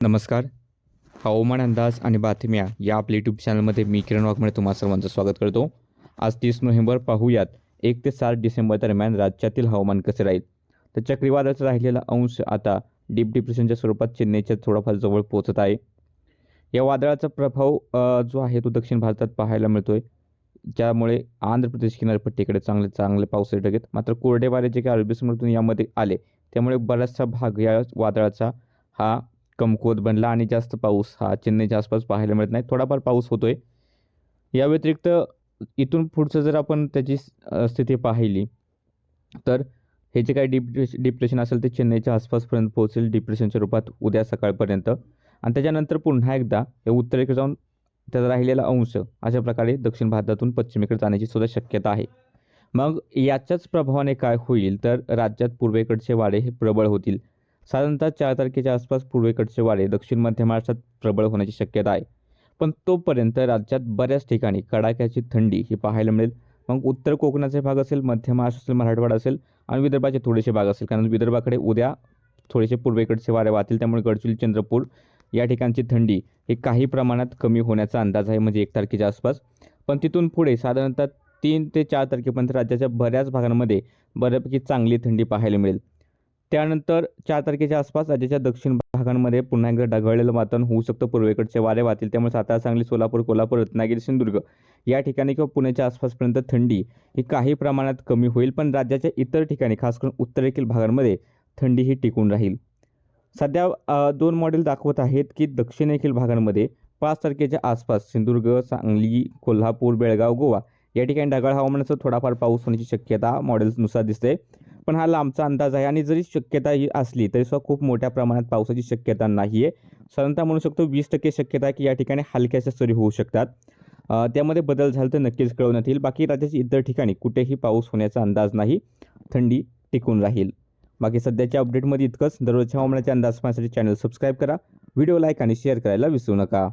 नमस्कार. हवामान अंदाज आणि बातम्या या आपल्या यूट्यूब चॅनलमध्ये मी किरण वाघमळे तुम्हा सर्वांचं स्वागत करतो. आज तीस नोव्हेंबर पाहूयात एक ते सात डिसेंबर दरम्यान राज्यातील हवामान कसे राहील? तर चक्रीवादळाचा राहिलेला अंश आता डीप डिप्रेशनच्या स्वरूपात चेन्नईच्या थोडाफार जवळ पोहोचत आहे. या वादळाचा प्रभाव जो आहे तो दक्षिण भारतात पाहायला मिळतो आहे ज्यामुळे आंध्र प्रदेश किनारपट्टीकडे चांगले चांगले पाऊस टकेत मात्र कोरडे वारे जे काही अरबी समुद्रातून यामध्ये आले त्यामुळे बराचसा भाग या वादळाचा हा कमकुवत बनला आणि जास्त पाऊस हा चेन्नईच्या आसपास पाहायला मिळत नाही. थोडाफार पाऊस होतो आहे या व्यतिरिक्त इथून पुढचं जर आपण त्याची स्थिती पाहिली तर हे जे काही डिप डिप्रेशन असेल ते चेन्नईच्या आसपासपर्यंत पोहोचेल डिप्रेशनच्या रूपात उद्या सकाळपर्यंत. आणि त्याच्यानंतर पुन्हा एकदा हे उत्तरेकडे जाऊन त्याचा राहिलेला अंश अशा प्रकारे दक्षिण भारतातून पश्चिमेकडे जाण्याची सुद्धा शक्यता आहे. मग याच्याच प्रभावाने काय होईल? तर राज्यात पूर्वेकडचे वारे हे प्रबळ होतील. साधारणतः चार तारखेच्या आसपास पूर्वेकडचे वारे दक्षिण मध्य महाराष्ट्रात प्रबळ होण्याची शक्यता आहे. पण तोपर्यंत राज्यात बऱ्याच ठिकाणी कडाक्याची थंडी ही पाहायला मिळेल. मग उत्तर कोकणाचे भाग असेल मध्य महाराष्ट्र असेल मराठवाडा असेल आणि विदर्भाचे थोडेसे भाग असेल. कारण विदर्भाकडे उद्या थोडेसे पूर्वेकडचे वारे वाहतील त्यामुळे गडचिरोली चंद्रपूर या ठिकाणची थंडी ही काही प्रमाणात कमी होण्याचा अंदाज आहे म्हणजे एक तारखेच्या आसपास. पण तिथून पुढे साधारणतः तीन ते चार तारखेपर्यंत राज्याच्या बऱ्याच भागांमध्ये बऱ्यापैकी चांगली थंडी पाहायला मिळेल. त्यानंतर चार तारखेच्या आसपास राज्याच्या दक्षिण भागांमध्ये पुन्हा एकदा ढगाळलेलं वातावरण होऊ शकतं. पूर्वेकडचे वारे वाहतील त्यामुळे सातारा सांगली सोलापूर कोल्हापूर रत्नागिरी सिंधुदुर्ग या ठिकाणी किंवा पुण्याच्या आसपासपर्यंत थंडी ही काही प्रमाणात कमी होईल. पण राज्याच्या इतर ठिकाणी खास करून उत्तरेकडील भागांमध्ये थंडी ही टिकून राहील. सध्या दोन मॉडेल दाखवत आहेत की दक्षिणेतील भागांमध्ये पाच तारखेच्या आसपास सिंधुदुर्ग सांगली कोल्हापूर बेळगाव गोवा या ठिकाणी ढगाळ हवामानाचा थोडाफार पाऊस होण्याची शक्यता मॉडेल्सनुसार दिसते. पण हा लांबचा अंदाज आहे आणि जरी शक्यता ही असली तरी सुद्धा खूप मोठ्या प्रमाणात पावसाची शक्यता नाही आहे साधारणतः म्हणू शकतो वीस टक्के शक्यता आहे की या ठिकाणी हलक्याशा सरी होऊ शकतात. त्यामध्ये बदल झाला तर नक्कीच कळवण्यात येईल बाकी राज्याच्या इतर ठिकाणी कुठेही पाऊस होण्याचा अंदाज नाही. थंडी टिकून राहील. बाकी सध्याच्या अपडेटमध्ये इतकंच. दररोजच्या हवामानाचे अंदाज पाहण्यासाठी चॅनल सबस्क्राईब करा. व्हिडिओ लाईक आणि शेअर करायला विसरू नका.